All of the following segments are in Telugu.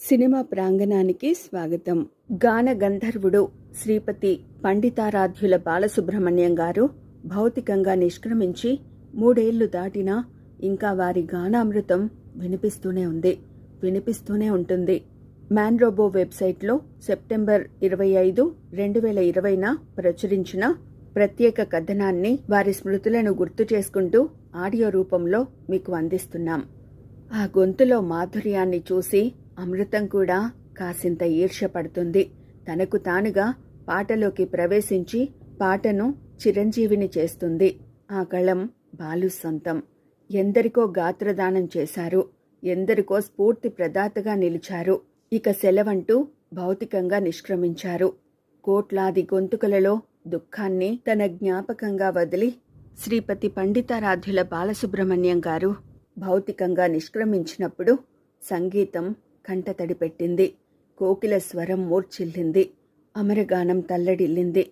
సినిమా ప్రాంగణానికి స్వాగతం. గాన గంధర్వుడు శ్రీపతి పండితారాధ్యుల బాలసుబ్రహ్మణ్యం గారు భౌతికంగా నిష్క్రమించి మూడేళ్ళు దాటినా ఇంకా వారి గానామృతం వినిపిస్తూనే ఉంది. వినిపిస్తూనే ఉంటుంది. మ్యాన్రోబో వెబ్సైట్లో సెప్టెంబర్ ఇరవై ఐదు రెండు వేల ఇరవైన ప్రచురించిన ప్రత్యేక కథనాన్ని వారి స్మృతులను గుర్తు చేసుకుంటూ ఆడియో రూపంలో మీకు అందిస్తున్నాం. ఆ గొంతులో మాధుర్యాన్ని చూసి అమృతం కూడా కాసింత ఈర్ష్యపడుతుంది. తనకు తానుగా పాటలోకి ప్రవేశించి పాటను చిరంజీవిని చేస్తుంది. ఆ కళం బాలు సొంతం. ఎందరికో గాత్రదానం చేశారు. ఎందరికో స్ఫూర్తి ప్రదాతగా నిలిచారు. ఇక సెలవంటూ భౌతికంగా నిష్క్రమించారు. కోట్లాది గొంతుకలలో దుఃఖాన్ని తన జ్ఞాపకంగా వదిలి శ్రీపతి పండితారాధ్యుల బాలసుబ్రహ్మణ్యం గారు భౌతికంగా నిష్క్రమించినప్పుడు సంగీతం కంటతడి పెట్టింది. కోకిల స్వరం మూర్ఛిల్లింది. అమరగానం తల్లడిల్లింది.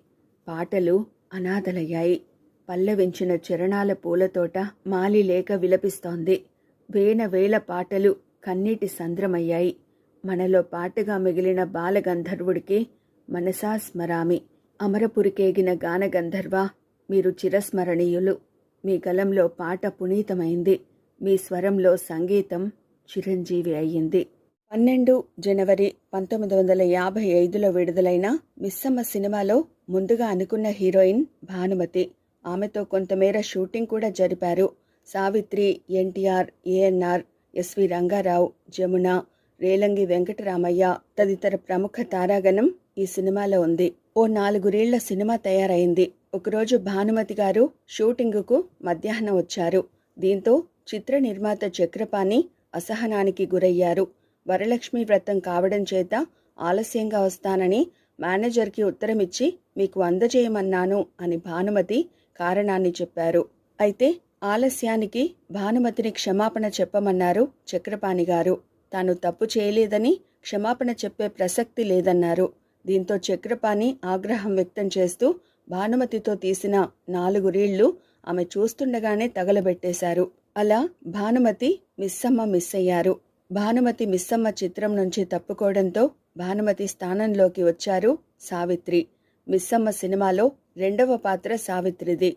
పాటలు అనాథలయ్యాయి. పల్లవించిన చరణాల పూలతోట మాలి లేక విలపిస్తోంది. వేల వేల పాటలు కన్నీటి సంద్రమయ్యాయి. మనలో పాటగా మిగిలిన బాలగంధర్వుడికి మనసా స్మరామి. అమరపురికేగిన గానగంధర్వ మీరు చిరస్మరణీయులు. మీ గలంలో పాట పునీతమైంది. మీ స్వరంలో సంగీతం చిరంజీవి అయ్యింది. పన్నెండు జనవరి పంతొమ్మిది వందల యాభై ఐదులో విడుదలైన మిస్సమ్మ సినిమాలో ముందుగా అనుకున్న హీరోయిన్ భానుమతి. ఆమెతో కొంతమేర షూటింగ్ కూడా జరిపారు. సావిత్రి ఎన్టీఆర్ ఏఎన్ఆర్ ఎస్వి రంగారావు జమున రేలంగి వెంకటరామయ్య తదితర ప్రముఖ తారాగణం ఈ సినిమాలో ఉంది. ఓ నాలుగురేళ్ళ సినిమా తయారైంది. ఒకరోజు భానుమతి గారు షూటింగుకు మధ్యాహ్నం వచ్చారు. దీంతో చిత్ర నిర్మాత చక్రపాణి అసహనానికి గురయ్యారు. వరలక్ష్మి వ్రతం కావడం చేత ఆలస్యంగా వస్తానని మేనేజర్కి ఉత్తరమిచ్చి మీకు అందజేయమన్నాను అని భానుమతి కారణాన్ని చెప్పారు. అయితే ఆలస్యానికి భానుమతిని క్షమాపణ చెప్పమన్నారు చక్రపాణి గారు. తాను తప్పు చేయలేదని క్షమాపణ చెప్పే ప్రసక్తి లేదన్నారు. దీంతో చక్రపాణి ఆగ్రహం వ్యక్తం చేస్తూ భానుమతితో తీసిన నాలుగు రీళ్ళు ఆమె చూస్తుండగానే తగలబెట్టేశారు. అలా భానుమతి మిస్సమ్మ మిస్ అయ్యారు. భానుమతి మిస్సమ్మ చిత్రం నుంచి తప్పుకోవడంతో భానుమతి స్థానంలోకి వచ్చారు సావిత్రి. మిస్సమ్మ సినిమాలో రెండవ పాత్ర సావిత్రిది.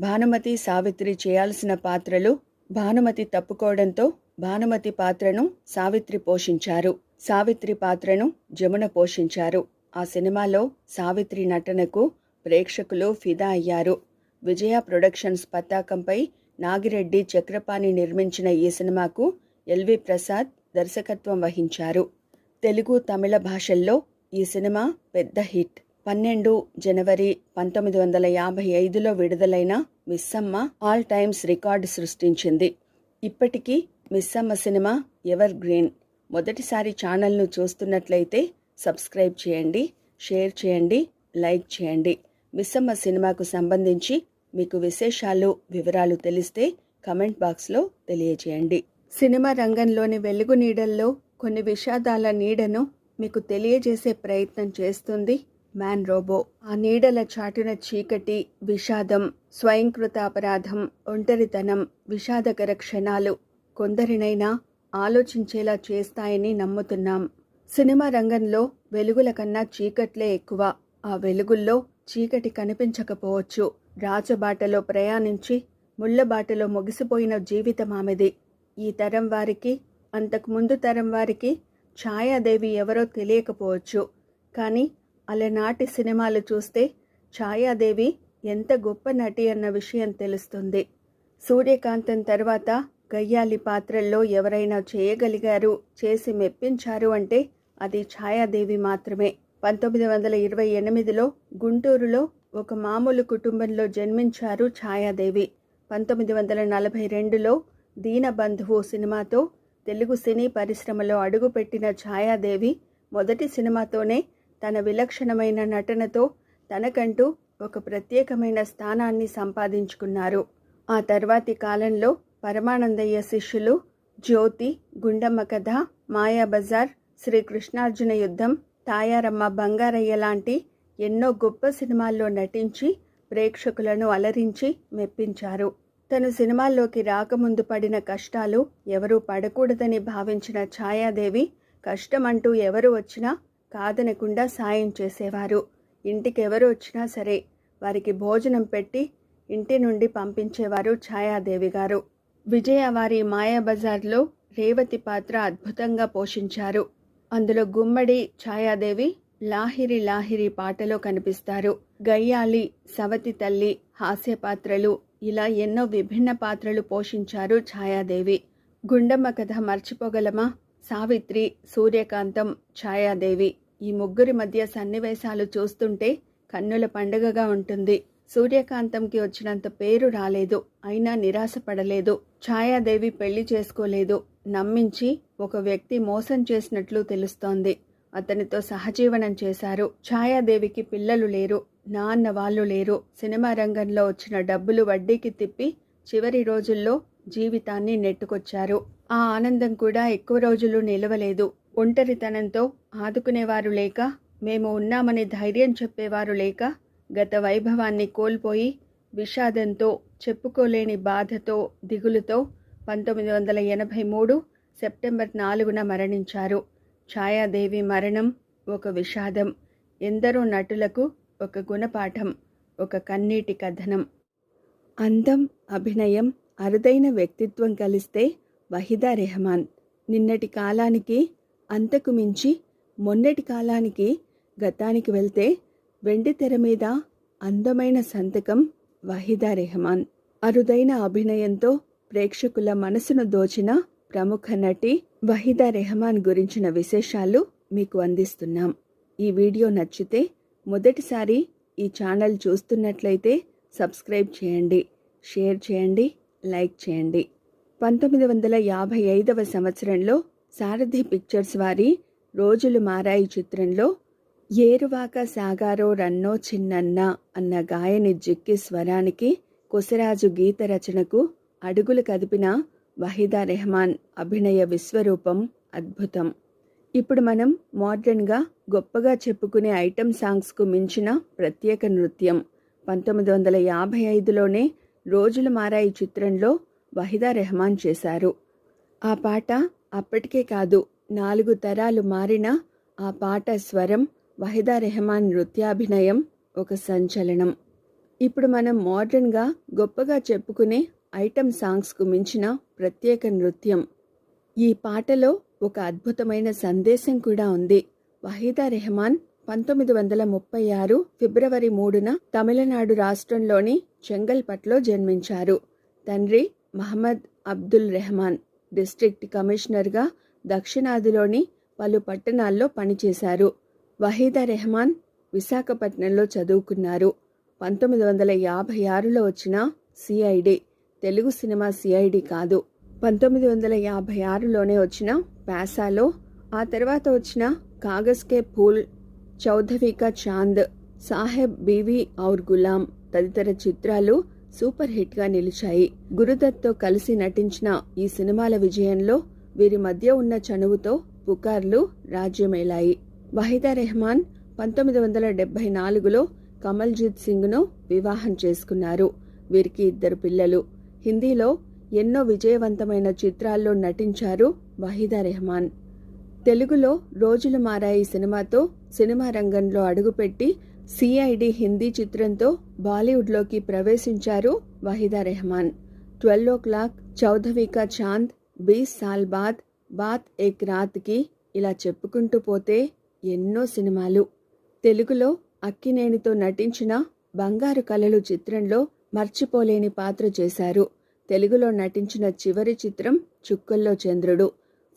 భానుమతి సావిత్రి చేయాల్సిన పాత్రలు భానుమతి తప్పుకోవడంతో భానుమతి పాత్రను సావిత్రి పోషించారు. సావిత్రి పాత్రను జమున పోషించారు. ఆ సినిమాలో సావిత్రి నటనకు ప్రేక్షకులు ఫిదా అయ్యారు. విజయ ప్రొడక్షన్స్ పతాకంపై నాగిరెడ్డి చక్రపాణి నిర్మించిన ఈ సినిమాకు ఎల్వి ప్రసాద్ దర్శకత్వం వహించారు. తెలుగు తమిళ భాషల్లో ఈ సినిమా పెద్ద హిట్. పన్నెండు జనవరి పంతొమ్మిది వందల యాభై ఐదులో విడుదలైన మిస్సమ్మ ఆల్ టైమ్స్ రికార్డు సృష్టించింది. ఇప్పటికీ మిస్సమ్మ సినిమా ఎవర్ గ్రీన్. మొదటిసారి ఛానల్ను చూస్తున్నట్లయితే సబ్స్క్రైబ్ చేయండి షేర్ చేయండి లైక్ చేయండి. మిస్సమ్మ సినిమాకు సంబంధించి మీకు విశేషాలు వివరాలు తెలిస్తే కమెంట్ బాక్స్లో తెలియజేయండి. సినిమా రంగంలోని వెలుగు నీడల్లో కొన్ని విషాదాల నీడను మీకు తెలియజేసే ప్రయత్నం చేస్తుంది మ్యాన్ రోబో. ఆ నీడల చాటున చీకటి విషాదం స్వయంకృత అపరాధం ఒంటరితనం విషాదకర క్షణాలు కొందరినైనా ఆలోచించేలా చేస్తాయని నమ్ముతున్నాం. సినిమా రంగంలో వెలుగుల కన్నా చీకట్లే ఎక్కువ. ఆ వెలుగుల్లో చీకటి కనిపించకపోవచ్చు. రాజబాటలో ప్రయాణించి ముళ్ళబాటలో ముగిసిపోయిన జీవితం ఆమెది. ఈ తరం వారికి అంతకుముందు తరం వారికి ఛాయాదేవి ఎవరో తెలియకపోవచ్చు. కానీ అలనాటి సినిమాలు చూస్తే ఛాయాదేవి ఎంత గొప్ప నటి అన్న విషయం తెలుస్తుంది. సూర్యకాంతం తర్వాత గయ్యాలి పాత్రల్లో ఎవరైనా చేయగలిగారు చేసి మెప్పించారు అంటే అది ఛాయాదేవి మాత్రమే. పంతొమ్మిది వందల ఇరవై ఎనిమిదిలో గుంటూరులో ఒక మామూలు కుటుంబంలో జన్మించారు ఛాయాదేవి. పంతొమ్మిది వందల నలభై రెండులో దీనబంధువు సినిమాతో తెలుగు సినీ పరిశ్రమలో అడుగుపెట్టిన ఛాయాదేవి మొదటి సినిమాతోనే తన విలక్షణమైన నటనతో తనకంటూ ఒక ప్రత్యేకమైన స్థానాన్ని సంపాదించుకున్నారు. ఆ తర్వాతి కాలంలో పరమానందయ్య శిష్యులు జ్యోతి గుండమ్మ కథ మాయాబజార్ శ్రీ కృష్ణార్జున యుద్ధం తాయారమ్మ బంగారయ్య లాంటి ఎన్నో గొప్ప సినిమాల్లో నటించి ప్రేక్షకులను అలరించి మెప్పించారు. తను సినిమాల్లోకి రాకముందు పడిన కష్టాలు ఎవరూ పడకూడదని భావించిన ఛాయాదేవి కష్టమంటూ ఎవరు వచ్చినా కాదనకుండా సాయం చేసేవారు. ఇంటికి ఎవరు వచ్చినా సరే వారికి భోజనం పెట్టి ఇంటి నుండి పంపించేవారు ఛాయాదేవి గారు. విజయ వారి మాయాబజార్లో రేవతి పాత్ర అద్భుతంగా పోషించారు. అందులో గుమ్మడి ఛాయాదేవి లాహిరి లాహిరి పాటలో కనిపిస్తారు. గయ్యాలి సవతి తల్లి హాస్య పాత్రలు ఇలా ఎన్నో విభిన్న పాత్రలు పోషించారు ఛాయాదేవి. గుండమ్మ కథ మర్చిపోగలమా? సావిత్రి సూర్యకాంతం ఛాయాదేవి. ఈ ముగ్గురి మధ్య సన్నివేశాలు చూస్తుంటే కన్నుల పండుగగా ఉంటుంది. సూర్యకాంతంకి వచ్చినంత పేరు రాలేదు. అయినా నిరాశపడలేదు. ఛాయాదేవి పెళ్ళి చేసుకోలేదు. నమ్మించి ఒక వ్యక్తి మోసం చేసినట్లు తెలుస్తోంది. అతనితో సహజీవనం చేశారు. ఛాయాదేవికి పిల్లలు లేరు. నాన్న వాళ్ళు లేరు. సినిమా రంగంలో వచ్చిన డబ్బులు వడ్డీకి తిప్పి చివరి రోజుల్లో జీవితాన్ని నెట్టుకొచ్చారు. ఆ ఆనందం కూడా ఎక్కువ రోజులు నిలవలేదు. ఒంటరితనంతో ఆదుకునేవారు లేక మేము ఉన్నామని ధైర్యం చెప్పేవారు లేక గత వైభవాన్ని కోల్పోయి విషాదంతో చెప్పుకోలేని బాధతో దిగులుతో పంతొమ్మిది వందల ఎనభై మూడు సెప్టెంబర్ నాలుగున మరణించారు. ఛాయాదేవి మరణం ఒక విషాదం. ఎందరో నటులకు ఒక గుణపాఠం ఒక కన్నీటి కథనం. అందం అభినయం అరుదైన వ్యక్తిత్వం కలిస్తే వహిదా రెహమాన్. నిన్నటి కాలానికి అంతకు మించి మొన్నటి కాలానికి గతానికి వెళ్తే వెండి తెర మీద అందమైన సంతకం వహిదా రెహమాన్. అరుదైన అభినయంతో ప్రేక్షకుల మనసును దోచిన ప్రముఖ నటి వహీదా రెహమాన్ గురించిన విశేషాలు మీకు అందిస్తున్నాం. ఈ వీడియో నచ్చితే మొదటిసారి ఈ ఛానల్ చూస్తున్నట్లయితే సబ్స్క్రైబ్ చేయండి షేర్ చేయండి లైక్ చేయండి. పంతొమ్మిది వందల యాభై ఐదవ సంవత్సరంలో సారథి పిక్చర్స్ వారి రోజులు మారాయి చిత్రంలో ఏరువాక సాగారో రన్నో చిన్నన్న అన్న గాయని జిక్కి స్వరానికి కొసరాజు గీత రచనకు అడుగులు కదిపిన వహీదా రెహమాన్ అభినయ విశ్వరూపం అద్భుతం. ఇప్పుడు మనం మోడ్రన్గా గొప్పగా చెప్పుకునే ఐటమ్ సాంగ్స్కు మించిన ప్రత్యేక నృత్యం. పంతొమ్మిది వందల యాభై ఐదులోనే రోజులు మారాయి చిత్రంలో వహిదా రెహమాన్ చేశారు. ఆ పాట అప్పటికే కాదు నాలుగు తరాలు మారిన ఆ పాట స్వరం వహిదా రెహమాన్ నృత్యాభినయం ఒక సంచలనం. ఇప్పుడు మనం మోడర్న్గా గొప్పగా చెప్పుకునే ఐటమ్ సాంగ్స్కు మించిన ప్రత్యేక నృత్యం. ఈ పాటలో ఒక అద్భుతమైన సందేశం కూడా ఉంది. వహీదా రెహమాన్ పంతొమ్మిది వందల ముప్పై ఆరు ఫిబ్రవరి మూడున తమిళనాడు రాష్ట్రంలోని చెంగల్పట్లో జన్మించారు. తండ్రి మహమ్మద్ అబ్దుల్ రెహమాన్ డిస్ట్రిక్ట్ కమిషనర్గా దక్షిణాదిలోని పలు పట్టణాల్లో పనిచేశారు. వహీదా రెహమాన్ విశాఖపట్నంలో చదువుకున్నారు. పంతొమ్మిది వందల యాభై ఆరులో వచ్చిన సిఐడి తెలుగు సినిమా సిఐడి కాదు. పంతొమ్మిది వందల యాభై ఆరులోనే వచ్చిన ప్యాసాలో ఆ తర్వాత వచ్చిన కాగజ్ కే ఫూల్ చౌధవిక చాంద్ సాహెబ్ బీవీ ఔర్ గులాం తదితర చిత్రాలు సూపర్ హిట్గా నిలిచాయి. గురుదత్తో కలిసి నటించిన ఈ సినిమాల విజయంలో వీరి మధ్య ఉన్న చనువుతో పుకార్లు రాజ్యమేలాయి. వహీదా రెహమాన్ పంతొమ్మిది వందల డెబ్బై నాలుగులో కమల్జీత్ సింగ్ను వివాహం చేసుకున్నారు. వీరికి ఇద్దరు పిల్లలు. హిందీలో ఎన్నో విజయవంతమైన చిత్రాల్లో నటించారు వహీదా రెహమాన్. తెలుగులో రోజులు మారాయి సినిమాతో సినిమా రంగంలో అడుగుపెట్టి సిఐడి హిందీ చిత్రంతో బాలీవుడ్లోకి ప్రవేశించారు Waheeda Rehman. Twelve o'clock Chaudhvin Ka Chand Bees Saal బాద్ bath ఏక్ రాత్కి ఇలా చెప్పుకుంటూ పోతే ఎన్నో సినిమాలు. తెలుగులో అక్కినేనితో నటించిన బంగారు కలలు చిత్రంలో మర్చిపోలేని పాత్ర చేశారు. తెలుగులో నటించిన చివరి చిత్రం చుక్కల్లో చంద్రుడు.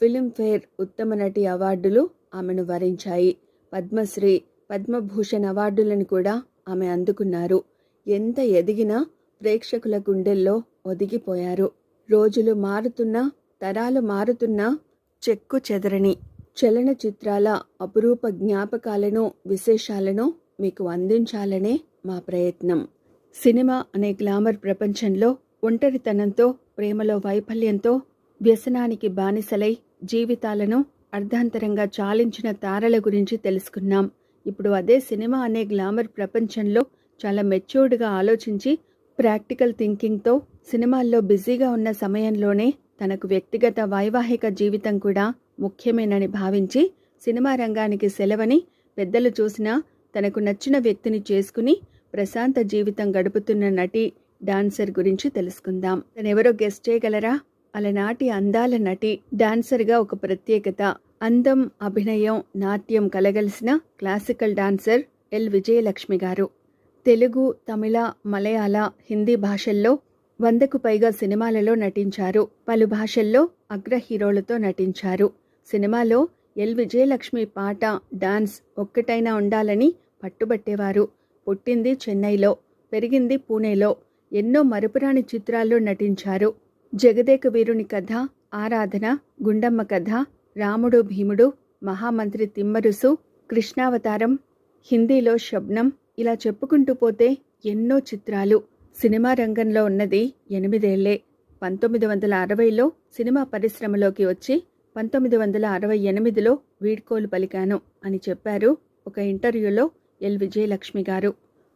ఫిలింఫేర్ ఉత్తమ నటి అవార్డులు ఆమెను వరించాయి. పద్మశ్రీ పద్మభూషణ్ అవార్డులను కూడా ఆమె అందుకున్నారు. ఎంత ఎదిగినా ప్రేక్షకుల గుండెల్లో ఒదిగిపోయారు. రోజులు మారుతున్నా తరాలు మారుతున్నా చెక్కు చెదరని చలనచిత్రాల అపురూప జ్ఞాపకాలను విశేషాలను మీకు అందించాలనే మా ప్రయత్నం. సినిమా అనే గ్లామర్ ప్రపంచంలో ఒంటరితనంతో ప్రేమలో వైఫల్యంతో వ్యసనానికి బానిసలై జీవితాలను అర్ధాంతరంగా చాలించిన తారల గురించి తెలుసుకున్నాం. ఇప్పుడు అదే సినిమా అనే గ్లామర్ ప్రపంచంలో చాలా మెచ్యూర్డ్గా ఆలోచించి ప్రాక్టికల్ థింకింగ్తో సినిమాల్లో బిజీగా ఉన్న సమయంలోనే తనకు వ్యక్తిగత వైవాహిక జీవితం కూడా ముఖ్యమేనని భావించి సినిమా రంగానికి సెలవని పెద్దలు చూసినా తనకు నచ్చిన వ్యక్తిని చేసుకుని ప్రశాంత జీవితం గడుపుతున్న నటి డాన్సర్ గురించి తెలుసుకుందాం. తనెవరో గెస్ట్ చేయగలరా? అలనాటి అందాల నటి డాన్సర్గా ఒక ప్రత్యేకత అందం అభినయం నాట్యం కలగలిసిన classical dancer L. Vijayalakshmi garu. Telugu Tamil మలయాళ హిందీ భాషల్లో వందకు పైగా సినిమాలలో నటించారు. పలు భాషల్లో అగ్ర హీరోలతో నటించారు. సినిమాలో ఎల్. విజయలక్ష్మి పాట డాన్స్ ఒక్కటైనా ఉండాలని పట్టుబట్టేవారు. పుట్టింది చెన్నైలో పెరిగింది పూణేలో ఎన్నో మరుపురాని చిత్రాల్లో నటించారు. జగదేక వీరుని కథ ఆరాధన గుండమ్మ కథ రాముడు భీముడు మహామంత్రి తిమ్మరుసు కృష్ణావతారం హిందీలో శబ్నం ఇలా చెప్పుకుంటూ పోతే ఎన్నో చిత్రాలు. సినిమా రంగంలో ఉన్నది ఎనిమిదేళ్ళే. పంతొమ్మిది వందల అరవైలో సినిమా పరిశ్రమలోకి వచ్చి పంతొమ్మిది వందల అరవై ఎనిమిదిలో వీడ్కోలు పలికాను అని చెప్పారు ఒక ఇంటర్వ్యూలో ఎల్. విజయలక్ష్మి గారు.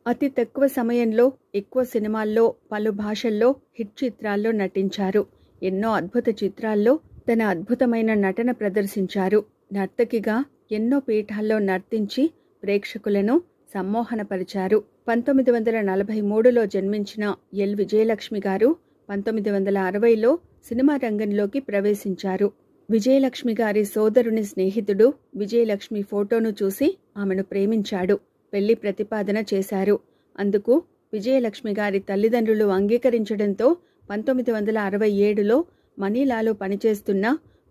అతి తక్కువ సమయంలో ఎక్కువ సినిమాల్లో పలు భాషల్లో హిట్ చిత్రాల్లో నటించారు. ఎన్నో అద్భుత చిత్రాల్లో తన అద్భుతమైన నటన ప్రదర్శించారు. నర్తకిగా ఎన్నో పీఠాల్లో నర్తించి ప్రేక్షకులను సమ్మోహనపరిచారు. పంతొమ్మిది వందల నలభై మూడులో జన్మించిన ఎల్. విజయలక్ష్మి గారు పంతొమ్మిది వందల అరవైలో సినిమా రంగంలోకి ప్రవేశించారు. విజయలక్ష్మి గారి సోదరుని స్నేహితుడు విజయలక్ష్మి ఫోటోను చూసి ఆమెను ప్రేమించాడు. పెళ్ళి ప్రతిపాదన చేశారు. అందుకు విజయలక్ష్మి గారి తల్లిదండ్రులు అంగీకరించడంతో పంతొమ్మిది వందల అరవై ఏడులో మనీలాలో పనిచేస్తున్న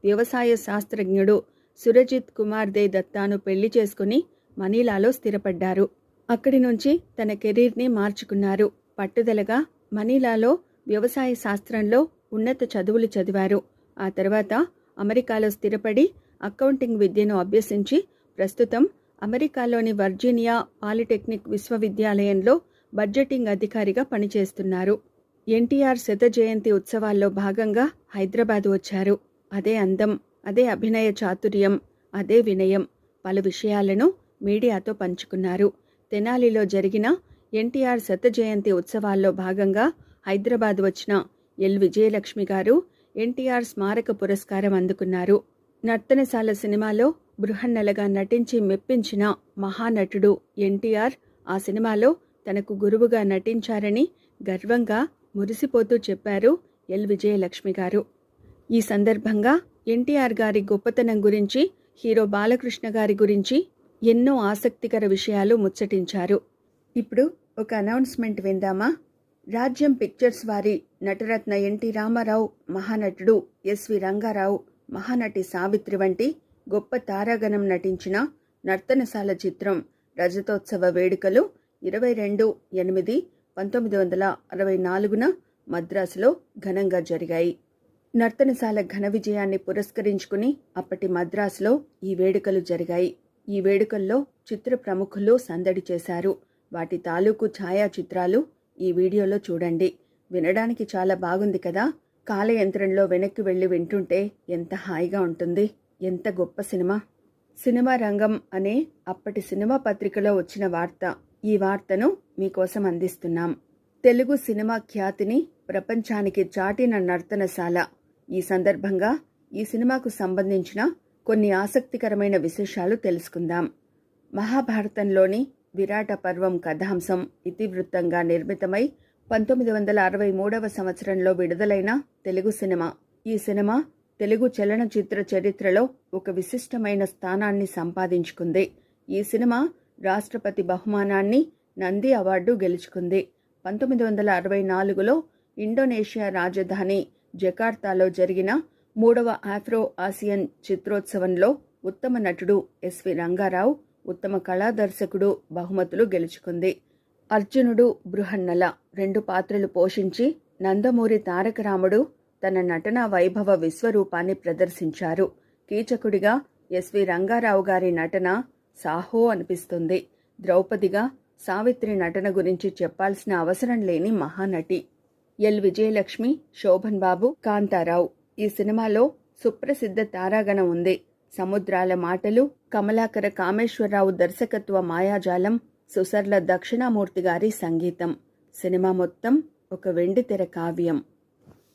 వ్యవసాయ శాస్త్రజ్ఞుడు సురజిత్ కుమార్ దే దత్తాను పెళ్ళి చేసుకుని మనీలాలో స్థిరపడ్డారు. అక్కడి నుంచి తన కెరీర్ని మార్చుకున్నారు. పట్టుదలగా మనీలాలో వ్యవసాయ శాస్త్రంలో ఉన్నత చదువులు చదివారు. ఆ తర్వాత అమెరికాలో స్థిరపడి అకౌంటింగ్ విద్యను అభ్యసించి ప్రస్తుతం అమెరికాలోని వర్జీనియా పాలిటెక్నిక్ విశ్వవిద్యాలయంలో బడ్జెటింగ్ అధికారిగా పనిచేస్తున్నారు. ఎన్టీఆర్ శత జయంతి ఉత్సవాల్లో భాగంగా హైదరాబాద్ వచ్చారు. అదే అందం అదే అభినయ చాతుర్యం అదే వినయం పలు విషయాలను మీడియాతో పంచుకున్నారు. తెనాలిలో జరిగిన ఎన్టీఆర్ శత జయంతి ఉత్సవాల్లో భాగంగా హైదరాబాద్ వచ్చిన ఎల్. విజయలక్ష్మి గారు ఎన్టీఆర్ స్మారక పురస్కారం అందుకున్నారు. నర్తనశాల సినిమాలో బృహన్నలగా నటించి మెప్పించిన మహానటుడు ఎన్టీఆర్ ఆ సినిమాలో తనకు గురువుగా నటించారని గర్వంగా మురిసిపోతూ చెప్పారు ఎల్. విజయలక్ష్మి గారు. ఈ సందర్భంగా ఎన్టీఆర్ గారి గొప్పతనం గురించి హీరో బాలకృష్ణ గారి గురించి ఎన్నో ఆసక్తికర విషయాలు ముచ్చటించారు. ఇప్పుడు ఒక అనౌన్స్మెంట్ విందామా? రాజ్యం పిక్చర్స్ వారి నటరత్న ఎన్టీ రామారావు మహానటుడు ఎస్వి రంగారావు మహానటి సావిత్రి వంటి గొప్ప తారాగణం నటించిన నర్తనశాల చిత్రం రజతోత్సవ వేడుకలు ఇరవై రెండు ఎనిమిది పంతొమ్మిది వందల అరవై నాలుగున మద్రాసులో ఘనంగా జరిగాయి. నర్తనశాల ఘన విజయాన్ని పురస్కరించుకుని అప్పటి మద్రాసులో ఈ వేడుకలు జరిగాయి. ఈ వేడుకల్లో చిత్ర ప్రముఖులు సందడి చేశారు. వాటి తాలూకు ఛాయాచిత్రాలు ఈ వీడియోలో చూడండి. వినడానికి చాలా బాగుంది కదా? కాలయంత్రంలో వెనక్కి వెళ్ళి వింటుంటే ఎంత హాయిగా ఉంటుంది. ఎంత గొప్ప సినిమా? సినిమా రంగం అనే అప్పటి సినిమా పత్రికలో వచ్చిన వార్త. ఈ వార్తను మీకోసం అందిస్తున్నాం. తెలుగు సినిమా ఖ్యాతిని ప్రపంచానికి చాటిన నర్తనశాల. ఈ సందర్భంగా ఈ సినిమాకు సంబంధించిన కొన్ని ఆసక్తికరమైన విశేషాలు తెలుసుకుందాం. మహాభారతంలోని విరాట పర్వం కథాంశం ఇతివృత్తంగా నిర్మితమై పంతొమ్మిది వందల అరవై మూడవ సంవత్సరంలో విడుదలైన తెలుగు సినిమా. ఈ సినిమా తెలుగు చలనచిత్ర చరిత్రలో ఒక విశిష్టమైన స్థానాన్ని సంపాదించుకుంది. ఈ సినిమా రాష్ట్రపతి బహుమానాన్ని నంది అవార్డు గెలుచుకుంది. పంతొమ్మిది వందల అరవై నాలుగులో ఇండోనేషియా రాజధాని జకార్తాలో జరిగిన మూడవ ఆఫ్రో ఆసియన్ చిత్రోత్సవంలో ఉత్తమ నటుడు ఎస్వి రంగారావు ఉత్తమ కళా దర్శకుడు బహుమతులు గెలుచుకుంది. అర్జునుడు బృహన్నల రెండు పాత్రలు పోషించి నందమూరి తారకరాముడు తన నటనా వైభవ విశ్వరూపాన్ని ప్రదర్శించారు. కీచకుడిగా ఎస్వి రంగారావు గారి నటన సాహో అనిపిస్తుంది. ద్రౌపదిగా సావిత్రి నటన గురించి చెప్పాల్సిన అవసరం లేని మహానటి. ఎల్ విజయలక్ష్మి శోభన్ బాబు కాంతారావు. ఈ సినిమాలో సుప్రసిద్ధ తారాగణం ఉంది. సముద్రాల మాటలు కమలాకర కామేశ్వరరావు దర్శకత్వ మాయాజాలం సుసర్ల దక్షిణామూర్తి గారి సంగీతం. సినిమా మొత్తం ఒక వెండితెర కావ్యం.